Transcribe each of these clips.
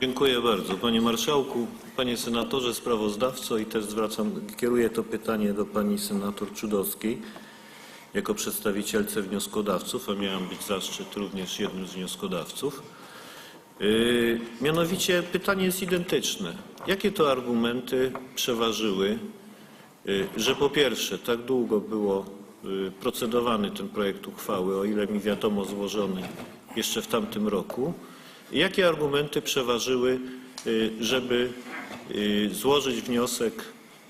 Dziękuję bardzo. Panie Marszałku, Panie Senatorze Sprawozdawco i też zwracam, kieruję to pytanie do Pani Senator Czudowskiej jako przedstawicielce wnioskodawców, a miałem być zaszczyt również jednym z wnioskodawców. Yy, mianowicie pytanie jest identyczne. Jakie to argumenty przeważyły, yy, że po pierwsze tak długo było yy, procedowany ten projekt uchwały, o ile mi wiadomo złożony jeszcze w tamtym roku, jakie argumenty przeważyły, y, żeby y, złożyć wniosek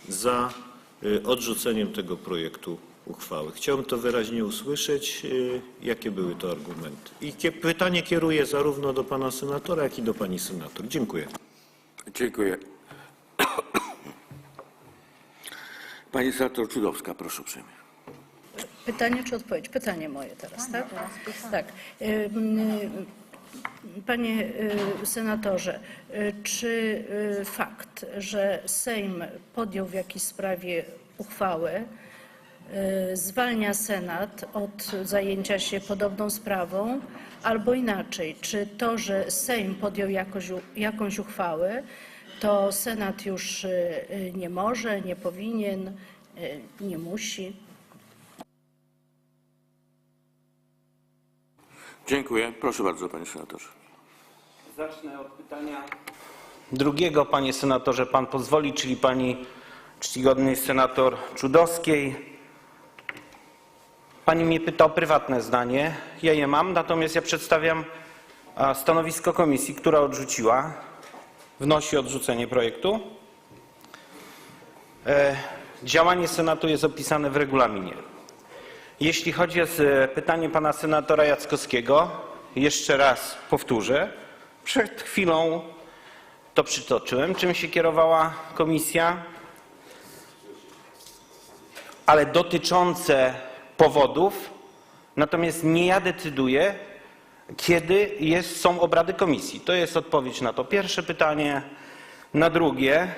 za y, odrzuceniem tego projektu uchwały? Chciałbym to wyraźnie usłyszeć, jakie były to argumenty. I pytanie kieruję zarówno do pana senatora, jak i do pani senator. Dziękuję. Dziękuję. Pani senator Czudowska, proszę uprzejmie. Pytanie czy odpowiedź? Pytanie moje teraz, tak? Tak. Panie y, senatorze, y, czy y, fakt, że Sejm podjął w jakiejś sprawie uchwałę, zwalnia Senat od zajęcia się podobną sprawą, albo inaczej, czy to, że Sejm podjął jakąś uchwałę, to Senat już nie może, nie powinien, nie musi? Dziękuję. Proszę bardzo, panie senatorze. Zacznę od pytania drugiego, panie senatorze, pan pozwoli, czyli pani czcigodnej senator Czudowskiej. Pani mnie pyta o prywatne zdanie. Ja je mam, natomiast ja przedstawiam stanowisko komisji, która odrzuciła, wnosi o odrzucenie projektu. E, Działanie Senatu jest opisane w regulaminie. Jeśli chodzi o z- pytanie pana senatora Jackowskiego, jeszcze raz powtórzę. Przed chwilą to przytoczyłem, czym się kierowała komisja, ale dotyczące powodów, natomiast nie ja decyduję, kiedy jest, są obrady komisji. To jest odpowiedź na to pierwsze pytanie. Na drugie,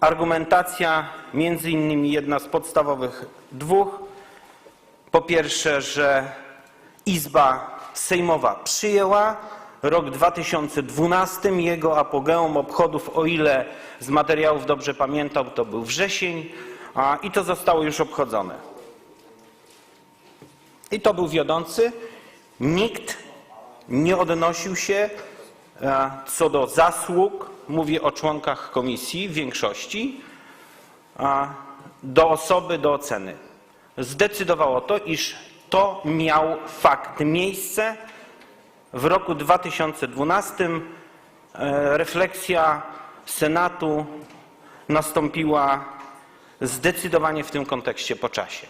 argumentacja, między innymi jedna z podstawowych dwóch, po pierwsze, że Izba Sejmowa przyjęła rok 2012, jego apogeum obchodów, o ile z materiałów dobrze pamiętam, to był wrzesień a, i to zostało już obchodzone. I to był wiodący. Nikt nie odnosił się e, co do zasług, mówię o członkach komisji, większości, a, do osoby, do oceny. Zdecydowało to, iż to miał fakt miejsce w roku 2012. e, Refleksja Senatu nastąpiła zdecydowanie w tym kontekście po czasie.